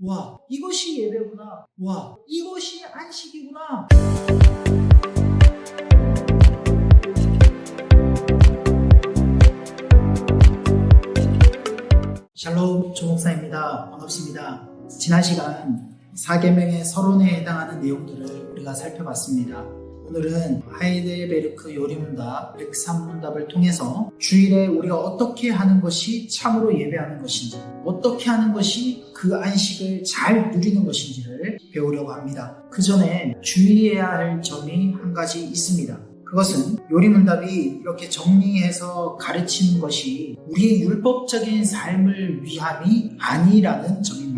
와, 이것이 예배구나. 와, 이것이 안식이구나. 샬롬 조목사입니다. 반갑습니다. 지난 시간 4계명의 서론에 해당하는 내용들을 우리가 살펴봤습니다. 오늘은 하이델베르크 요리문답 103문답을 통해서 주일에 우리가 어떻게 하는 것이 참으로 예배하는 것인지 어떻게 하는 것이 그 안식을 잘 누리는 것인지를 배우려고 합니다. 그 전에 주의해야 할 점이 한 가지 있습니다. 그것은 요리문답이 이렇게 정리해서 가르치는 것이 우리의 율법적인 삶을 위함이 아니라는 점입니다.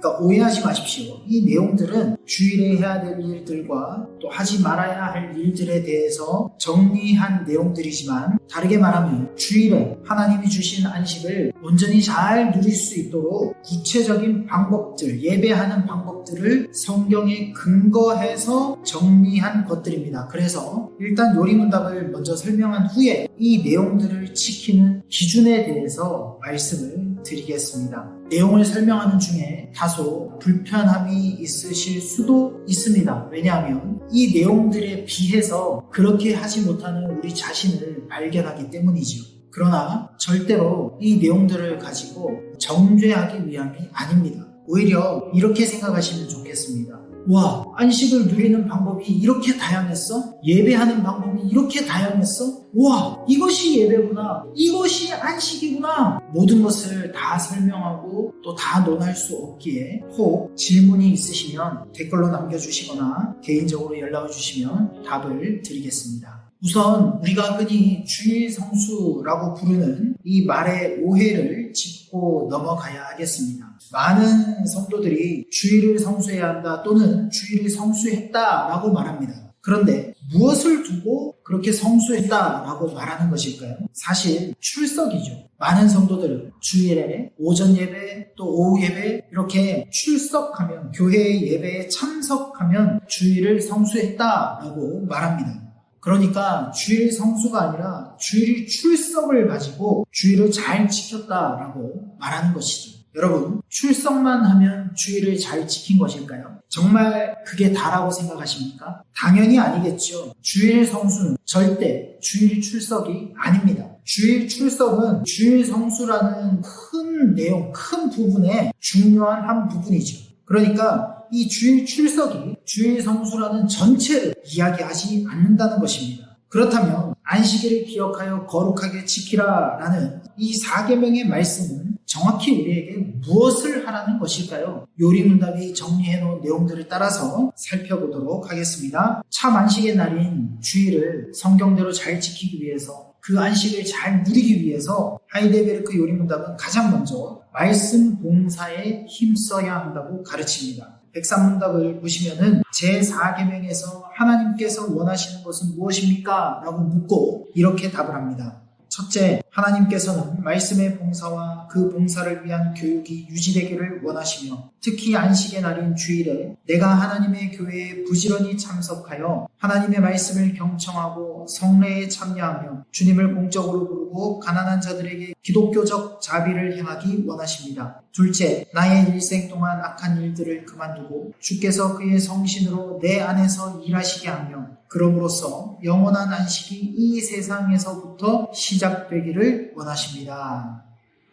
그러니까 오해하지 마십시오. 이 내용들은 주일에 해야 될 일들과 또 하지 말아야 할 일들에 대해서 정리한 내용들이지만 다르게 말하면 주일에 하나님이 주신 안식을 온전히 잘 누릴 수 있도록 구체적인 방법들, 예배하는 방법들을 성경에 근거해서 정리한 것들입니다. 그래서 일단 요리문답을 먼저 설명한 후에 이 내용들을 지키는 기준에 대해서 말씀을 드리겠습니다. 내용을 설명하는 중에 다소 불편함이 있으실 수도 있습니다. 왜냐하면 이 내용들에 비해서 그렇게 하지 못하는 우리 자신을 발견하기 때문이죠. 그러나 절대로 이 내용들을 가지고 정죄하기 위함이 아닙니다. 오히려 이렇게 생각하시면 좋겠습니다. 와, 안식을 누리는 방법이 이렇게 다양했어? 예배하는 방법이 이렇게 다양했어? 와, 이것이 예배구나. 이것이 안식이구나. 모든 것을 다 설명하고 또 다 논할 수 없기에 혹 질문이 있으시면 댓글로 남겨주시거나 개인적으로 연락을 주시면 답을 드리겠습니다. 우선 우리가 흔히 주일 성수라고 부르는 이 말의 오해를 짚고 넘어가야 하겠습니다. 많은 성도들이 주일을 성수해야 한다 또는 주일을 성수했다라고 말합니다. 그런데 무엇을 두고 그렇게 성수했다라고 말하는 것일까요? 사실 출석이죠. 많은 성도들은 주일에 오전 예배 또 오후 예배 이렇게 출석하면 교회 예배에 참석하면 주일을 성수했다라고 말합니다. 그러니까 주일 성수가 아니라 주일 출석을 가지고 주일을 잘 지켰다라고 말하는 것이죠. 여러분, 출석만 하면 주일을 잘 지킨 것일까요? 정말 그게 다라고 생각하십니까? 당연히 아니겠죠. 주일 성수는 절대 주일 출석이 아닙니다. 주일 출석은 주일 성수라는 큰 내용, 큰 부분의 중요한 한 부분이죠. 그러니까 이 주일 출석이 주일 성수라는 전체를 이야기하지 않는다는 것입니다. 그렇다면 안식일을 기억하여 거룩하게 지키라라는 이 4계명의 말씀은 정확히 우리에게 무엇을 하라는 것일까요? 요리문답이 정리해 놓은 내용들을 따라서 살펴보도록 하겠습니다. 참 안식의 날인 주일을 성경대로 잘 지키기 위해서 그 안식을 잘 누리기 위해서 하이데베르크 요리문답은 가장 먼저 말씀 봉사에 힘써야 한다고 가르칩니다. 백삼문답을 보시면은 제4계명에서 하나님께서 원하시는 것은 무엇입니까? 라고 묻고 이렇게 답을 합니다. 첫째, 하나님께서는 말씀의 봉사와 그 봉사를 위한 교육이 유지되기를 원하시며 특히 안식의 날인 주일에 내가 하나님의 교회에 부지런히 참석하여 하나님의 말씀을 경청하고 성례에 참여하며 주님을 공적으로 부르고 가난한 자들에게 기독교적 자비를 행하기 원하십니다. 둘째, 나의 일생 동안 악한 일들을 그만두고 주께서 그의 성신으로 내 안에서 일하시게 하며 그럼으로써 영원한 안식이 이 세상에서부터 시작되기를 원하십니다.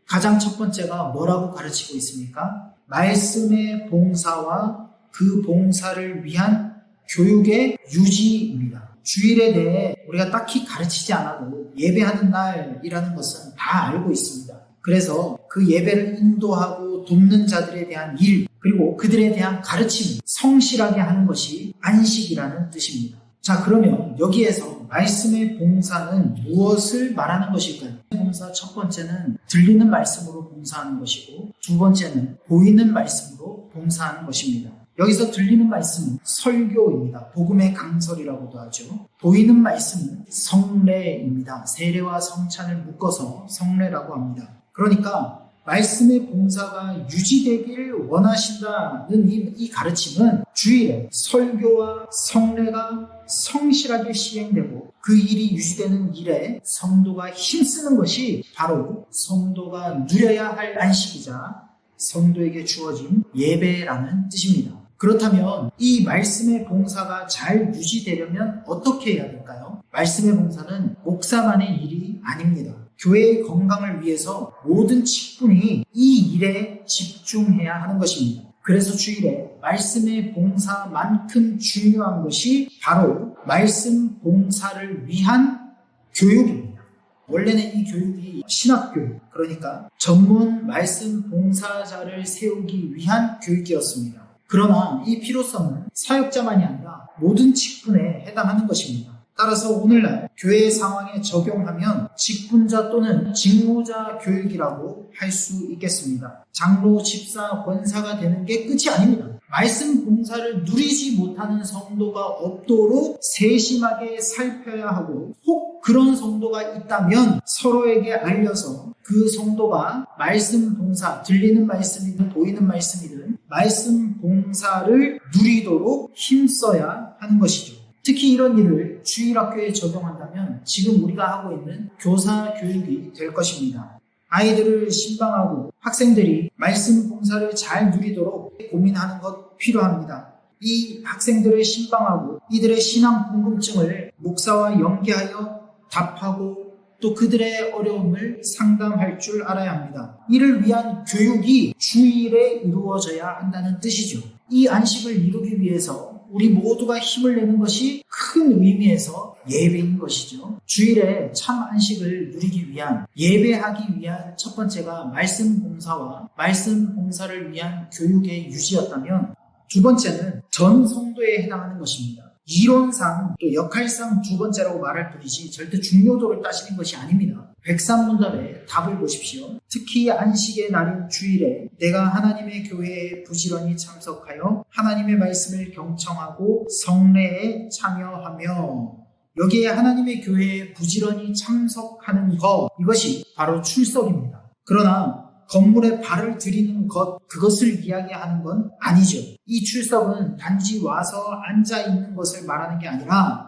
가장 첫 번째가 뭐라고 가르치고 있습니까? 말씀의 봉사와 그 봉사를 위한 교육의 유지입니다. 주일에 대해 우리가 딱히 가르치지 않아도 예배하는 날이라는 것은 다 알고 있습니다. 그래서 그 예배를 인도하고 돕는 자들에 대한 일, 그리고 그들에 대한 가르침을 성실하게 하는 것이 안식이라는 뜻입니다. 자, 그러면 여기에서 말씀의 봉사는 무엇을 말하는 것일까요? 봉사 첫 번째는 들리는 말씀으로 봉사하는 것이고, 두 번째는 보이는 말씀으로 봉사하는 것입니다. 여기서 들리는 말씀은 설교입니다. 복음의 강설이라고도 하죠. 보이는 말씀은 성례입니다. 세례와 성찬을 묶어서 성례라고 합니다. 그러니까 말씀의 봉사가 유지되길 원하신다는 이, 이, 가르침은 주일에 설교와 성례가 성실하게 시행되고 그 일이 유지되는 일에 성도가 힘쓰는 것이 바로 성도가 누려야 할 안식이자 성도에게 주어진 예배라는 뜻입니다. 그렇다면 이 말씀의 봉사가 잘 유지되려면 어떻게 해야 될까요? 말씀의 봉사는 목사만의 일이 아닙니다. 교회의 건강을 위해서 모든 직분이 이 일에 집중해야 하는 것입니다. 그래서 주일에 말씀의 봉사만큼 중요한 것이 바로 말씀 봉사를 위한 교육입니다. 원래는 이 교육이 신학교육, 그러니까 전문 말씀 봉사자를 세우기 위한 교육이었습니다. 그러나 이 필요성은 사역자만이 아니라 모든 직분에 해당하는 것입니다. 따라서 오늘날 교회 상황에 적용하면 직분자 또는 직무자 교육이라고 할 수 있겠습니다. 장로, 집사, 권사가 되는 게 끝이 아닙니다. 말씀 봉사를 누리지 못하는 성도가 없도록 세심하게 살펴야 하고 혹 그런 성도가 있다면 서로에게 알려서 그 성도가 말씀 봉사, 들리는 말씀이든 보이는 말씀이든 말씀 봉사를 누리도록 힘써야 하는 것이죠. 특히 이런 일을 주일학교에 적용한다면 지금 우리가 하고 있는 교사 교육이 될 것입니다. 아이들을 신방하고 학생들이 말씀 봉사를 잘 누리도록 고민하는 것 필요합니다. 이 학생들을 신방하고 이들의 신앙 궁금증을 목사와 연계하여 답하고 또 그들의 어려움을 상담할 줄 알아야 합니다. 이를 위한 교육이 주일에 이루어져야 한다는 뜻이죠. 이 안식을 이루기 위해서 우리 모두가 힘을 내는 것이 큰 의미에서 예배인 것이죠. 주일에 참 안식을 누리기 위한, 예배하기 위한 첫 번째가 말씀 봉사와 말씀 봉사를 위한 교육의 유지였다면 두 번째는 전 성도에 해당하는 것입니다. 이론상 또 역할상 두 번째라고 말할 뿐이지 절대 중요도를 따지는 것이 아닙니다. 백삼문답의 답을 보십시오. 특히 안식의 날인 주일에 내가 하나님의 교회에 부지런히 참석하여 하나님의 말씀을 경청하고 성례에 참여하며 여기에 하나님의 교회에 부지런히 참석하는 것 이것이 바로 출석입니다. 그러나 건물에 발을 들이는 것, 그것을 이야기하는 건 아니죠. 이 출석은 단지 와서 앉아 있는 것을 말하는 게 아니라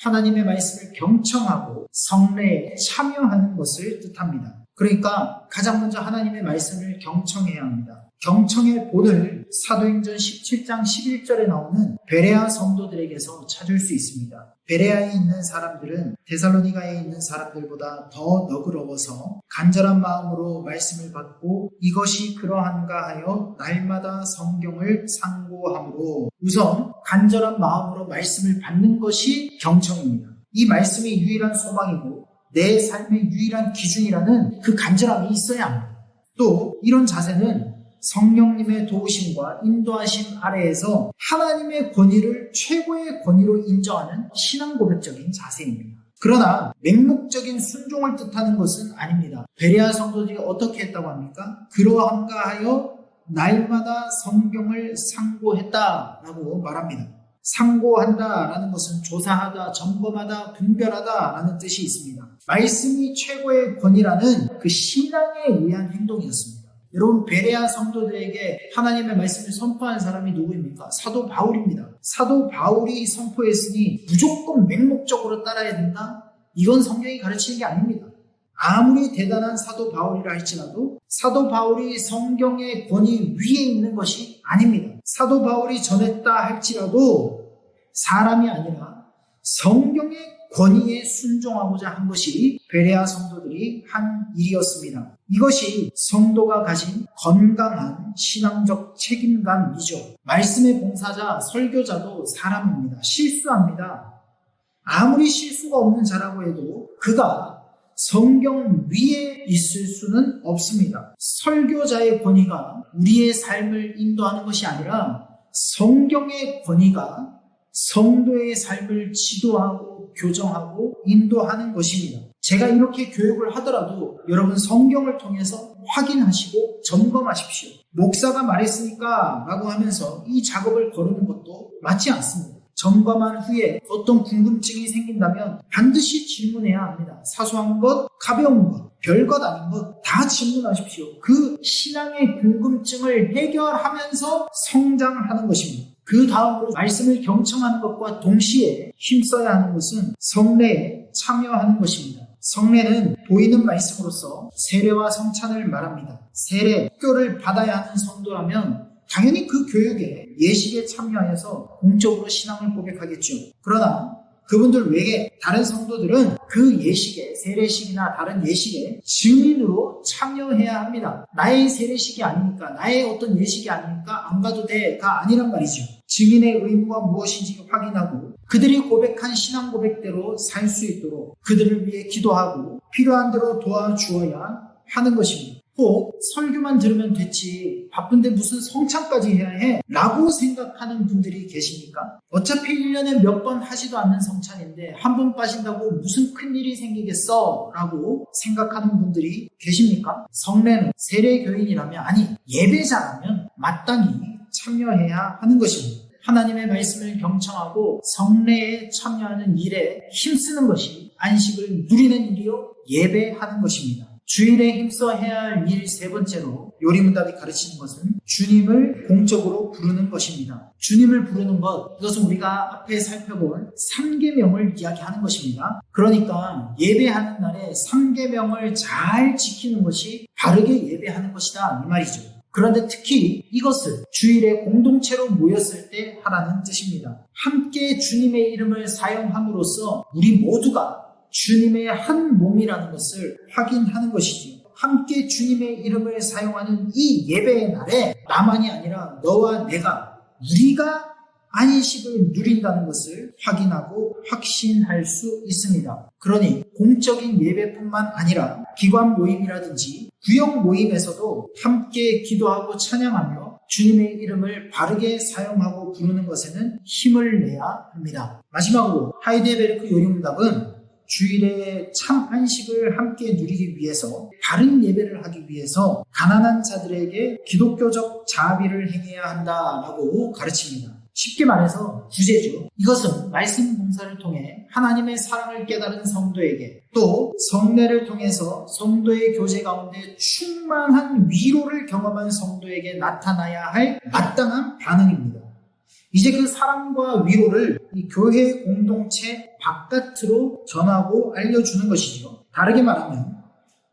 하나님의 말씀을 경청하고 성례에 참여하는 것을 뜻합니다. 그러니까 가장 먼저 하나님의 말씀을 경청해야 합니다. 경청의 본을 사도행전 17장 11절에 나오는 베레아 성도들에게서 찾을 수 있습니다. 베레아에 있는 사람들은 데살로니가에 있는 사람들보다 더 너그러워서 간절한 마음으로 말씀을 받고 이것이 그러한가 하여 날마다 성경을 상고함으로 우선 간절한 마음으로 말씀을 받는 것이 경청입니다. 이 말씀이 유일한 소망이고 내 삶의 유일한 기준이라는 그 간절함이 있어야 합니다. 또 이런 자세는 성령님의 도우심과 인도하심 아래에서 하나님의 권위를 최고의 권위로 인정하는 신앙 고백적인 자세입니다. 그러나 맹목적인 순종을 뜻하는 것은 아닙니다. 베레아 성도들이 어떻게 했다고 합니까? 그러한가 하여 날마다 성경을 상고했다라고 말합니다. 상고한다라는 것은 조사하다, 점검하다, 분별하다라는 뜻이 있습니다. 말씀이 최고의 권위라는 그 신앙에 의한 행동이었습니다. 여러분 베레아 성도들에게 하나님의 말씀을 선포한 사람이 누구입니까? 사도 바울입니다. 사도 바울이 선포했으니 무조건 맹목적으로 따라야 된다? 이건 성경이 가르치는 게 아닙니다. 아무리 대단한 사도 바울이라 할지라도 사도 바울이 성경의 권위 위에 있는 것이 아닙니다. 사도 바울이 전했다 할지라도 사람이 아니라 성경의 권위에 순종하고자 한 것이 베레아 성도들이 한 일이었습니다. 이것이 성도가 가진 건강한 신앙적 책임감이죠. 말씀의 봉사자, 설교자도 사람입니다. 실수합니다. 아무리 실수가 없는 자라고 해도 그가 성경 위에 있을 수는 없습니다. 설교자의 권위가 우리의 삶을 인도하는 것이 아니라 성경의 권위가 성도의 삶을 지도하고 교정하고 인도하는 것입니다. 제가 이렇게 교육을 하더라도 여러분 성경을 통해서 확인하시고 점검하십시오. 목사가 말했으니까 라고 하면서 이 작업을 거르는 것도 맞지 않습니다. 점검한 후에 어떤 궁금증이 생긴다면 반드시 질문해야 합니다. 사소한 것, 가벼운 것, 별것 아닌 것 다 질문하십시오. 그 신앙의 궁금증을 해결하면서 성장하는 것입니다. 그 다음으로 말씀을 경청하는 것과 동시에 힘써야 하는 것은 성례에 참여하는 것입니다. 성례는 보이는 말씀으로서 세례와 성찬을 말합니다. 세례, 학교를 받아야 하는 성도라면 당연히 그 교육에 예식에 참여하여서 공적으로 신앙을 고백하겠죠. 그러나 그분들 외에 다른 성도들은 그 예식에 세례식이나 다른 예식에 증인으로 참여해야 합니다. 나의 세례식이 아니니까 나의 어떤 예식이 아니니까 안 가도 돼가 아니란 말이죠. 증인의 의무가 무엇인지 확인하고 그들이 고백한 신앙 고백대로 살 수 있도록 그들을 위해 기도하고 필요한 대로 도와주어야 하는 것입니다. 혹 설교만 들으면 됐지 바쁜데 무슨 성찬까지 해야 해? 라고 생각하는 분들이 계십니까? 어차피 1년에 몇 번 하지도 않는 성찬인데 한 번 빠진다고 무슨 큰일이 생기겠어? 라고 생각하는 분들이 계십니까? 성례는 세례교인이라면 아니 예배자라면 마땅히 참여해야 하는 것입니다. 하나님의 말씀을 경청하고 성례에 참여하는 일에 힘쓰는 것이 안식을 누리는 일이요 예배하는 것입니다. 주일에 힘써 해야 할 일 세 번째로 요리문답이 가르치는 것은 주님을 공적으로 부르는 것입니다. 주님을 부르는 것 이것은 우리가 앞에 살펴본 3계명을 이야기하는 것입니다. 그러니까 예배하는 날에 3계명을 잘 지키는 것이 바르게 예배하는 것이다 이 말이죠. 그런데 특히 이것을 주일에 공동체로 모였을 때 하라는 뜻입니다. 함께 주님의 이름을 사용함으로써 우리 모두가 주님의 한 몸이라는 것을 확인하는 것이지요. 함께 주님의 이름을 사용하는 이 예배의 날에 나만이 아니라 너와 내가 우리가 안식을 누린다는 것을 확인하고 확신할 수 있습니다. 그러니 공적인 예배뿐만 아니라 기관 모임이라든지 구역 모임에서도 함께 기도하고 찬양하며 주님의 이름을 바르게 사용하고 부르는 것에는 힘을 내야 합니다. 마지막으로 하이데베르크 요리문답은 주일에 참 안식을 함께 누리기 위해서 바른 예배를 하기 위해서 가난한 자들에게 기독교적 자비를 행해야 한다라고 가르칩니다. 쉽게 말해서 구제죠. 이것은 말씀 봉사를 통해 하나님의 사랑을 깨달은 성도에게 또 성례를 통해서 성도의 교제 가운데 충만한 위로를 경험한 성도에게 나타나야 할 마땅한 반응입니다. 이제 그 사랑과 위로를 이 교회 공동체 바깥으로 전하고 알려주는 것이죠. 다르게 말하면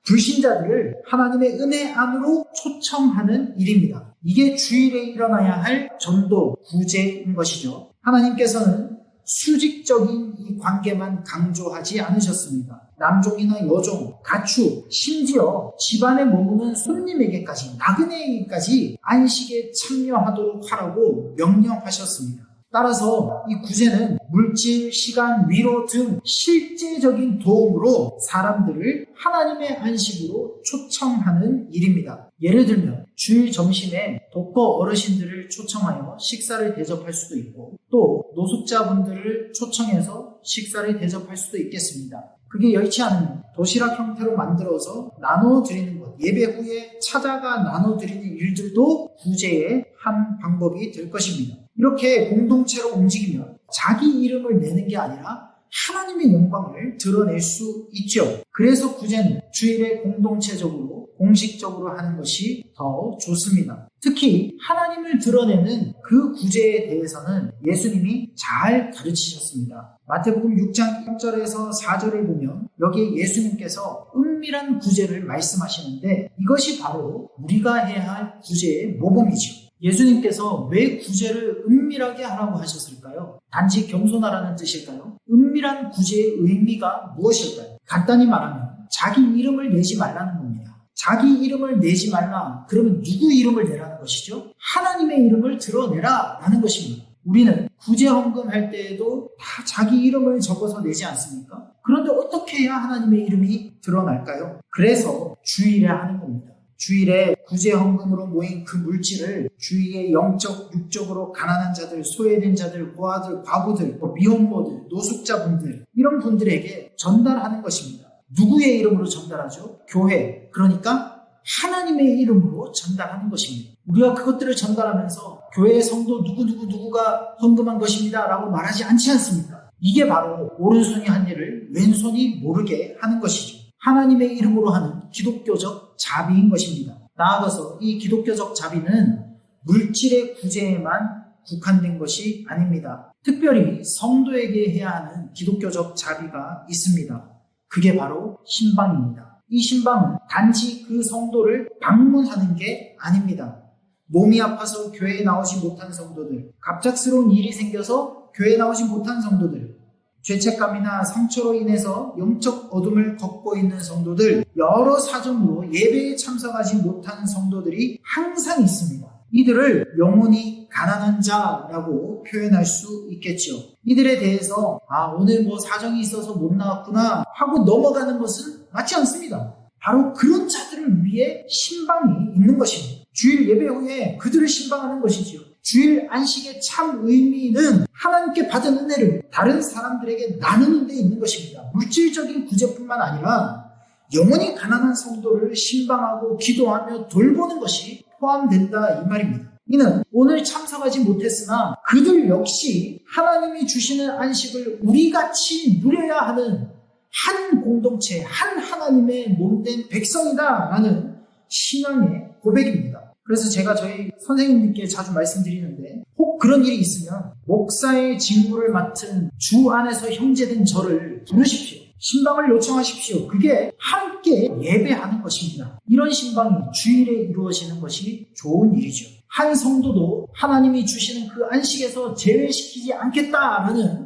불신자들을 하나님의 은혜 안으로 초청하는 일입니다. 이게 주일에 일어나야 할 전도 구제인 것이죠. 하나님께서는 수직적인 이 관계만 강조하지 않으셨습니다. 남종이나 여종, 가축, 심지어 집안에 머무는 손님에게까지, 나그네에게까지 안식에 참여하도록 하라고 명령하셨습니다. 따라서 이 구제는 물질, 시간, 위로 등 실제적인 도움으로 사람들을 하나님의 안식으로 초청하는 일입니다. 예를 들면 주일 점심에 독거 어르신들을 초청하여 식사를 대접할 수도 있고 또 노숙자분들을 초청해서 식사를 대접할 수도 있겠습니다. 그게 여의치 않으면 도시락 형태로 만들어서 나눠드리는 것, 예배 후에 찾아가 나눠드리는 일들도 구제의 한 방법이 될 것입니다. 이렇게 공동체로 움직이면 자기 이름을 내는 게 아니라 하나님의 영광을 드러낼 수 있죠. 그래서 구제는 주일에 공동체적으로 공식적으로 하는 것이 더 좋습니다. 특히 하나님을 드러내는 그 구제에 대해서는 예수님이 잘 가르치셨습니다. 마태복음 6장 1절에서 4절을 보면 여기에 예수님께서 은밀한 구제를 말씀하시는데 이것이 바로 우리가 해야 할 구제의 모범이죠. 예수님께서 왜 구제를 은밀하게 하라고 하셨을까요? 단지 겸손하라는 뜻일까요? 은밀한 구제의 의미가 무엇일까요? 간단히 말하면 자기 이름을 내지 말라는 겁니다. 자기 이름을 내지 말라. 그러면 누구 이름을 내라는 것이죠? 하나님의 이름을 드러내라 라는 것입니다. 우리는 구제 헌금 할 때에도 다 자기 이름을 적어서 내지 않습니까? 그런데 어떻게 해야 하나님의 이름이 드러날까요? 그래서 주일에 하는 겁니다. 주일에 구제 헌금으로 모인 그 물질을 주위의 영적, 육적으로 가난한 자들, 소외된 자들, 고아들, 과부들, 뭐 미혼모들, 노숙자분들 이런 분들에게 전달하는 것입니다. 누구의 이름으로 전달하죠? 교회. 그러니까 하나님의 이름으로 전달하는 것입니다. 우리가 그것들을 전달하면서 교회 성도 누구누구 누구가 헌금한 것입니다. 라고 말하지 않지 않습니까? 이게 바로 오른손이 한 일을 왼손이 모르게 하는 것이죠. 하나님의 이름으로 하는 기독교적 자비인 것입니다. 나아가서 이 기독교적 자비는 물질의 구제에만 국한된 것이 아닙니다. 특별히 성도에게 해야 하는 기독교적 자비가 있습니다. 그게 바로 신방입니다. 이 신방은 단지 그 성도를 방문하는 게 아닙니다. 몸이 아파서 교회에 나오지 못한 성도들, 갑작스러운 일이 생겨서 교회에 나오지 못한 성도들, 죄책감이나 상처로 인해서 영적 어둠을 걷고 있는 성도들, 여러 사정으로 예배에 참석하지 못한 성도들이 항상 있습니다. 이들을 영혼이 가난한 자라고 표현할 수 있겠죠. 이들에 대해서 아 오늘 뭐 사정이 있어서 못 나왔구나 하고 넘어가는 것은 맞지 않습니다. 바로 그런 자들을 위해 신방이 있는 것입니다. 주일 예배 후에 그들을 신방하는 것이지요. 주일 안식의 참 의미는 하나님께 받은 은혜를 다른 사람들에게 나누는 데 있는 것입니다. 물질적인 구제뿐만 아니라 영원히 가난한 성도를 신방하고 기도하며 돌보는 것이 포함된다 이 말입니다. 이는 오늘 참석하지 못했으나 그들 역시 하나님이 주시는 안식을 우리 같이 누려야 하는 한 공동체, 한 하나님의 몸된 백성이다라는 신앙의 고백입니다. 그래서 제가 저희 선생님들께 자주 말씀드리는데 혹 그런 일이 있으면 목사의 직무를 맡은 주 안에서 형제된 저를 부르십시오. 신방을 요청하십시오. 그게 함께 예배하는 것입니다. 이런 신방이 주일에 이루어지는 것이 좋은 일이죠. 한 성도도 하나님이 주시는 그 안식에서 제외시키지 않겠다라는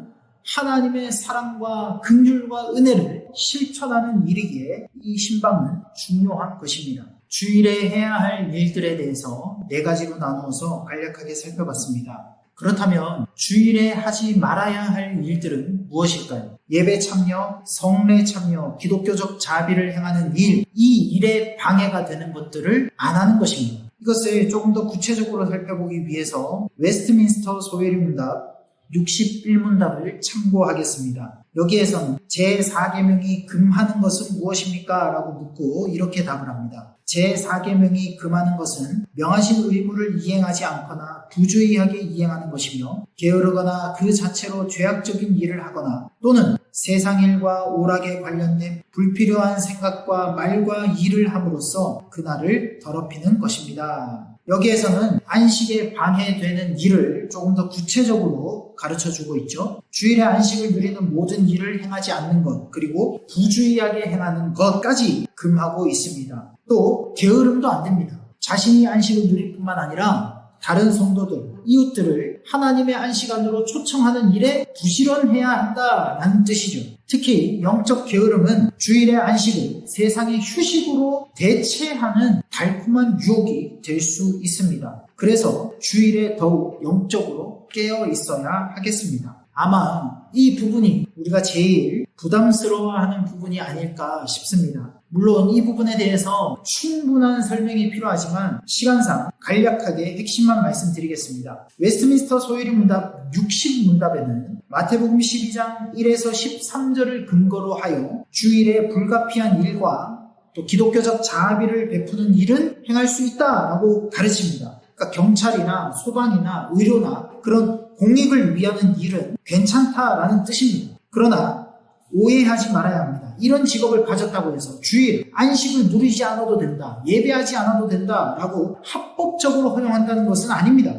하나님의 사랑과 긍휼과 은혜를 실천하는 일이기에 이 신방은 중요한 것입니다. 주일에 해야 할 일들에 대해서 네 가지로 나누어서 간략하게 살펴봤습니다. 그렇다면 주일에 하지 말아야 할 일들은 무엇일까요? 예배 참여, 성례 참여, 기독교적 자비를 행하는 일, 이 일에 방해가 되는 것들을 안 하는 것입니다. 이것을 조금 더 구체적으로 살펴보기 위해서 웨스트민스터 소회리 문답 61문답을 참고하겠습니다. 여기에서는 제4계명이 금하는 것은 무엇입니까? 라고 묻고 이렇게 답을 합니다. 제4계명이 금하는 것은 명하신 의무를 이행하지 않거나 부주의하게 이행하는 것이며 게으르거나 그 자체로 죄악적인 일을 하거나 또는 세상 일과 오락에 관련된 불필요한 생각과 말과 일을 함으로써 그날을 더럽히는 것입니다. 여기에서는 안식에 방해되는 일을 조금 더 구체적으로 가르쳐 주고 있죠. 주일에 안식을 누리는 모든 일을 행하지 않는 것, 그리고 부주의하게 행하는 것까지 금하고 있습니다. 또, 게으름도 안 됩니다. 자신이 안식을 누릴 뿐만 아니라 다른 성도들, 이웃들을 하나님의 안식 안으로 초청하는 일에 부지런해야 한다라는 뜻이죠. 특히 영적 게으름은 주일의 안식을 세상의 휴식으로 대체하는 달콤한 유혹이 될 수 있습니다. 그래서 주일에 더욱 영적으로 깨어 있어야 하겠습니다. 아마 이 부분이 우리가 제일 부담스러워하는 부분이 아닐까 싶습니다. 물론 이 부분에 대해서 충분한 설명이 필요하지만 시간상 간략하게 핵심만 말씀드리겠습니다. 웨스트민스터 소유리 문답 60문답에는 마태복음 12장 1에서 13절을 근거로 하여 주일에 불가피한 일과 또 기독교적 자비를 베푸는 일은 행할 수 있다라고 가르칩니다. 그러니까 경찰이나 소방이나 의료나 그런 공익을 위하는 일은 괜찮다라는 뜻입니다. 그러나 오해하지 말아야 합니다. 이런 직업을 가졌다고 해서 주일 안식을 누리지 않아도 된다, 예배하지 않아도 된다 라고 합법적으로 허용한다는 것은 아닙니다.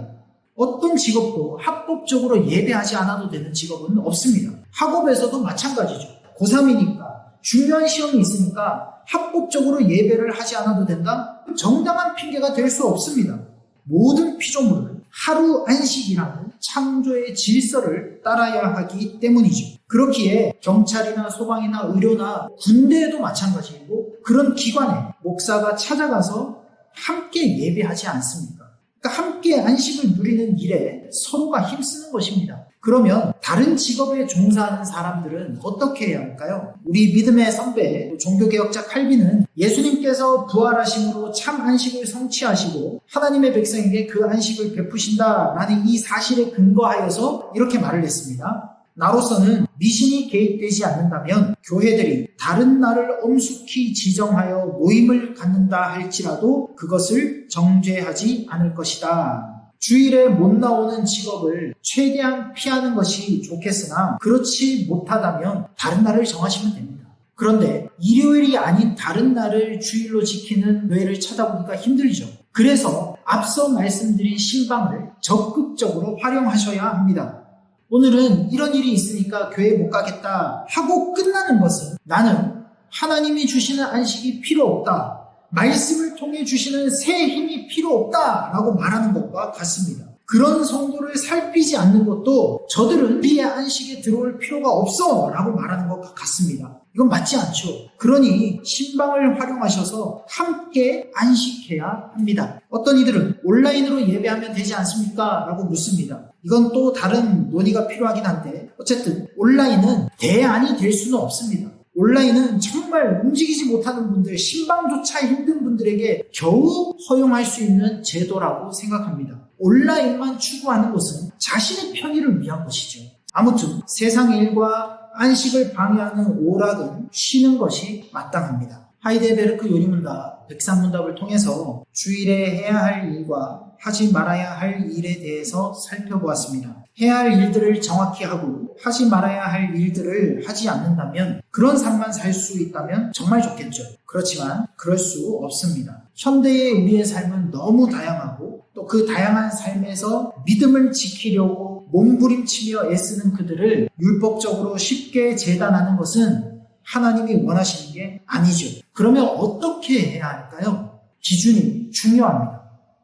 어떤 직업도 합법적으로 예배하지 않아도 되는 직업은 없습니다. 학업에서도 마찬가지죠. 고3이니까 중요한 시험이 있으니까 합법적으로 예배를 하지 않아도 된다? 정당한 핑계가 될 수 없습니다. 모든 피조물은 하루 안식이라는 창조의 질서를 따라야 하기 때문이죠. 그렇기에 경찰이나 소방이나 의료나 군대에도 마찬가지이고 그런 기관에 목사가 찾아가서 함께 예배하지 않습니까? 그러니까 함께 안식을 누리는 일에 서로가 힘쓰는 것입니다. 그러면 다른 직업에 종사하는 사람들은 어떻게 해야 할까요? 우리 믿음의 선배 종교개혁자 칼빈은 예수님께서 부활하심으로 참 안식을 성취하시고 하나님의 백성에게 그 안식을 베푸신다라는 이 사실에 근거하여서 이렇게 말을 했습니다. 나로서는 미신이 개입되지 않는다면 교회들이 다른 날을 엄숙히 지정하여 모임을 갖는다 할지라도 그것을 정죄하지 않을 것이다. 주일에 못 나오는 직업을 최대한 피하는 것이 좋겠으나 그렇지 못하다면 다른 날을 정하시면 됩니다. 그런데 일요일이 아닌 다른 날을 주일로 지키는 교회를 찾아보기가 힘들죠. 그래서 앞서 말씀드린 신방을 적극적으로 활용하셔야 합니다. 오늘은 이런 일이 있으니까 교회 못 가겠다 하고 끝나는 것은 나는 하나님이 주시는 안식이 필요 없다. 말씀을 통해 주시는 새 힘이 필요 없다 라고 말하는 것과 같습니다. 그런 성도를 살피지 않는 것도 저들은 우리의 안식에 들어올 필요가 없어 라고 말하는 것과 같습니다. 이건 맞지 않죠. 그러니 신방을 활용하셔서 함께 안식해야 합니다. 어떤 이들은 온라인으로 예배하면 되지 않습니까? 라고 묻습니다. 이건 또 다른 논의가 필요하긴 한데 어쨌든 온라인은 대안이 될 수는 없습니다. 온라인은 정말 움직이지 못하는 분들, 신방조차 힘든 분들에게 겨우 허용할 수 있는 제도라고 생각합니다. 온라인만 추구하는 것은 자신의 편의를 위한 것이죠. 아무튼 세상 일과 안식을 방해하는 오락은 쉬는 것이 마땅합니다. 하이데베르크 요리문답, 백산문답을 통해서 주일에 해야 할 일과 하지 말아야 할 일에 대해서 살펴보았습니다. 해야 할 일들을 정확히 하고 하지 말아야 할 일들을 하지 않는다면 그런 삶만 살 수 있다면 정말 좋겠죠. 그렇지만 그럴 수 없습니다. 현대의 우리의 삶은 너무 다양하고 또 그 다양한 삶에서 믿음을 지키려고 몸부림치며 애쓰는 그들을 율법적으로 쉽게 재단하는 것은 하나님이 원하시는 게 아니죠. 그러면 어떻게 해야 할까요? 기준이 중요합니다.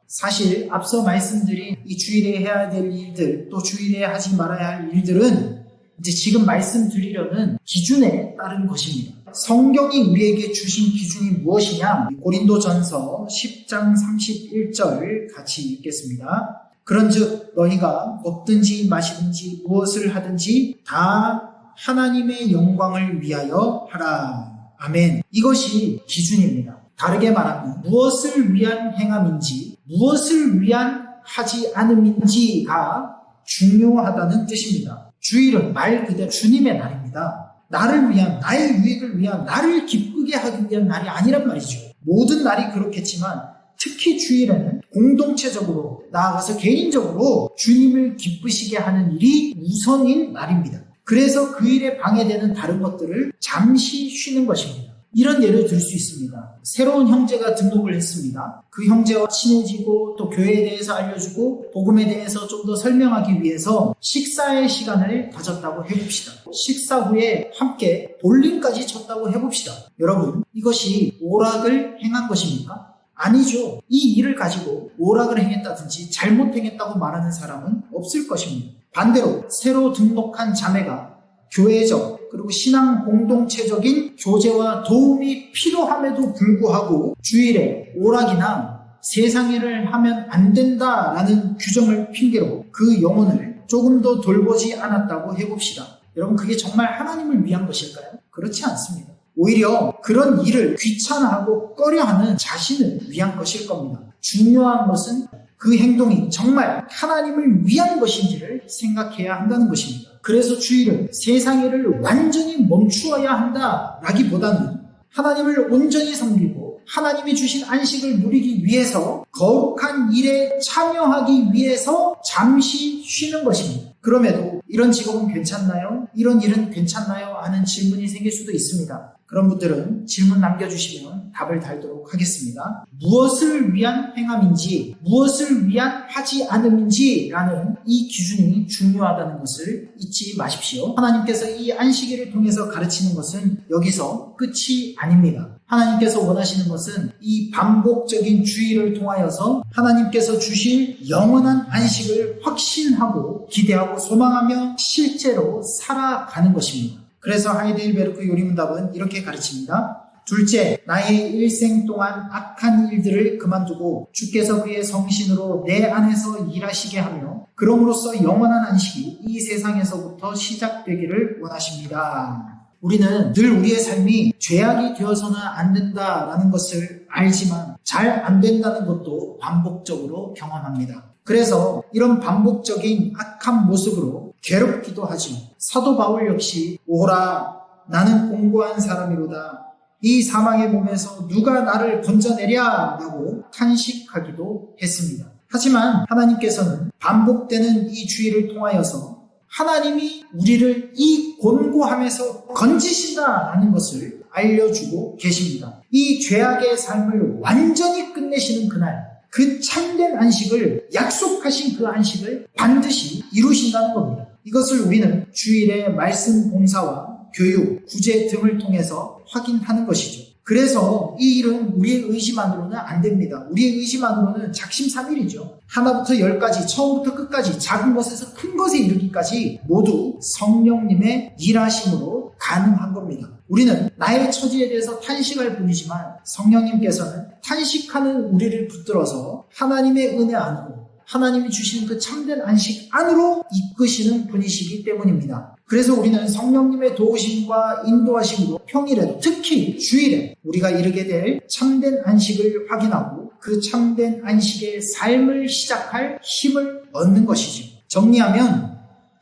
사실 앞서 말씀드린 이 주일에 해야 될 일들 또 주일에 하지 말아야 할 일들은 이제 지금 말씀드리려는 기준에 따른 것입니다. 성경이 우리에게 주신 기준이 무엇이냐? 고린도전서 10장 31절 같이 읽겠습니다. 그런즉 너희가 먹든지 마시든지 무엇을 하든지 다 하나님의 영광을 위하여 하라. 아멘. 이것이 기준입니다. 다르게 말하면 무엇을 위한 행함인지 무엇을 위한 하지 않음인지가 중요하다는 뜻입니다. 주일은 말 그대로 주님의 날입니다. 나를 위한, 나의 유익을 위한, 나를 기쁘게 하기 위한 날이 아니란 말이죠. 모든 날이 그렇겠지만 특히 주일에는 공동체적으로 나아가서 개인적으로 주님을 기쁘시게 하는 일이 우선인 날입니다. 그래서 그 일에 방해되는 다른 것들을 잠시 쉬는 것입니다. 이런 예를 들 수 있습니다. 새로운 형제가 등록을 했습니다. 그 형제와 친해지고 또 교회에 대해서 알려주고 복음에 대해서 좀 더 설명하기 위해서 식사의 시간을 가졌다고 해봅시다. 식사 후에 함께 볼링까지 쳤다고 해봅시다. 여러분, 이것이 오락을 행한 것입니까? 아니죠. 이 일을 가지고 오락을 행했다든지 잘못 행했다고 말하는 사람은 없을 것입니다. 반대로 새로 등록한 자매가 교회적 그리고 신앙 공동체적인 교제와 도움이 필요함에도 불구하고 주일에 오락이나 세상 일을 하면 안 된다라는 규정을 핑계로 그 영혼을 조금 더 돌보지 않았다고 해봅시다. 여러분 그게 정말 하나님을 위한 것일까요? 그렇지 않습니다. 오히려 그런 일을 귀찮아하고 꺼려하는 자신을 위한 것일 겁니다. 중요한 것은 그 행동이 정말 하나님을 위한 것인지를 생각해야 한다는 것입니다. 그래서 주일은 세상 일을 완전히 멈추어야 한다라기보다는 하나님을 온전히 섬기고 하나님이 주신 안식을 누리기 위해서 거룩한 일에 참여하기 위해서 잠시 쉬는 것입니다. 그럼에도 이런 직업은 괜찮나요? 이런 일은 괜찮나요? 하는 질문이 생길 수도 있습니다. 그런 분들은 질문 남겨주시면 답을 달도록 하겠습니다. 무엇을 위한 행함인지, 무엇을 위한 하지 않음인지라는 이 기준이 중요하다는 것을 잊지 마십시오. 하나님께서 이 안식일을 통해서 가르치는 것은 여기서 끝이 아닙니다. 하나님께서 원하시는 것은 이 반복적인 주의를 통하여서 하나님께서 주실 영원한 안식을 확신하고 기대하고 소망하며 실제로 살아가는 것입니다. 그래서 하이델베르크 요리문답은 이렇게 가르칩니다. 둘째, 나의 일생 동안 악한 일들을 그만두고 주께서 그의 성신으로 내 안에서 일하시게 하며 그럼으로써 영원한 안식이 이 세상에서부터 시작되기를 원하십니다. 우리는 늘 우리의 삶이 죄악이 되어서는 안 된다라는 것을 알지만 잘 안 된다는 것도 반복적으로 경험합니다. 그래서 이런 반복적인 악한 모습으로 괴롭기도 하지만 사도 바울 역시 오라 나는 공고한 사람이로다 이 사망의 몸에서 누가 나를 건져내랴 라고 탄식하기도 했습니다. 하지만 하나님께서는 반복되는 이 주의를 통하여서 하나님이 우리를 이 곤고함에서 건지신다라는 것을 알려주고 계십니다. 이 죄악의 삶을 완전히 끝내시는 그날, 그 참된 안식을 약속하신 그 안식을 반드시 이루신다는 겁니다. 이것을 우리는 주일의 말씀 봉사와 교육, 구제 등을 통해서 확인하는 것이죠. 그래서 이 일은 우리의 의지만으로는 안 됩니다. 우리의 의지만으로는 작심삼일이죠. 하나부터 열까지 처음부터 끝까지 작은 것에서 큰 것에 이르기까지 모두 성령님의 일하심으로 가능한 겁니다. 우리는 나의 처지에 대해서 탄식할 뿐이지만 성령님께서는 탄식하는 우리를 붙들어서 하나님의 은혜 안으로 하나님이 주시는 그 참된 안식 안으로 이끄시는 분이시기 때문입니다. 그래서 우리는 성령님의 도우심과 인도하심으로 평일에도 특히 주일에 우리가 이르게 될 참된 안식을 확인하고 그 참된 안식의 삶을 시작할 힘을 얻는 것이죠. 정리하면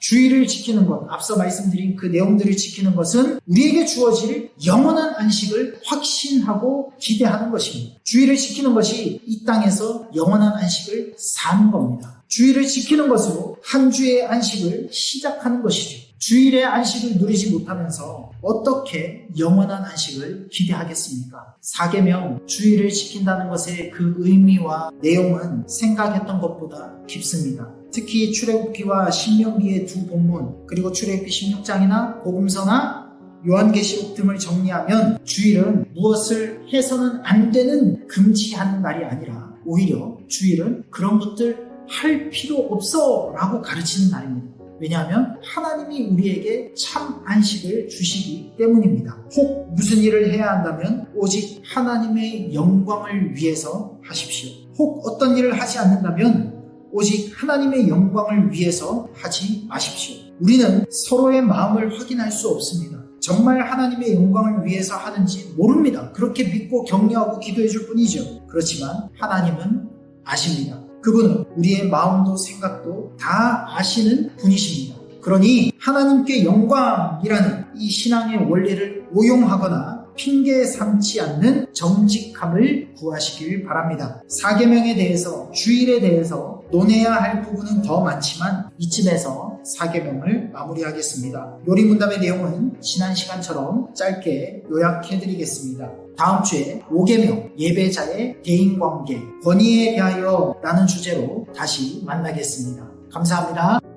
주의를 지키는 것, 앞서 말씀드린 그 내용들을 지키는 것은 우리에게 주어질 영원한 안식을 확신하고 기대하는 것입니다. 주의를 지키는 것이 이 땅에서 영원한 안식을 사는 겁니다. 주의를 지키는 것으로 한 주의 안식을 시작하는 것이죠. 주일의 안식을 누리지 못하면서 어떻게 영원한 안식을 기대하겠습니까? 4계명 주일을 지킨다는 것의 그 의미와 내용은 생각했던 것보다 깊습니다. 특히 출애굽기와 신명기의 두 본문 그리고 출애굽기 16장이나 복음서나 요한계시록 등을 정리하면 주일은 무엇을 해서는 안 되는 금지하는 날이 아니라 오히려 주일은 그런 것들 할 필요 없어 라고 가르치는 날입니다. 왜냐하면 하나님이 우리에게 참 안식을 주시기 때문입니다. 혹 무슨 일을 해야 한다면 오직 하나님의 영광을 위해서 하십시오. 혹 어떤 일을 하지 않는다면 오직 하나님의 영광을 위해서 하지 마십시오. 우리는 서로의 마음을 확인할 수 없습니다. 정말 하나님의 영광을 위해서 하는지 모릅니다. 그렇게 믿고 격려하고 기도해 줄 뿐이죠. 그렇지만 하나님은 아십니다. 그분은 우리의 마음도 생각도 다 아시는 분이십니다. 그러니 하나님께 영광이라는 이 신앙의 원리를 오용하거나 핑계 삼지 않는 정직함을 구하시길 바랍니다. 사계명에 대해서 주일에 대해서 논해야 할 부분은 더 많지만 이쯤에서 사계명을 마무리하겠습니다. 요리문답의 내용은 지난 시간처럼 짧게 요약해드리겠습니다. 다음 주에 5계명 예배자의 대인관계 권위에 대하여 라는 주제로 다시 만나겠습니다. 감사합니다.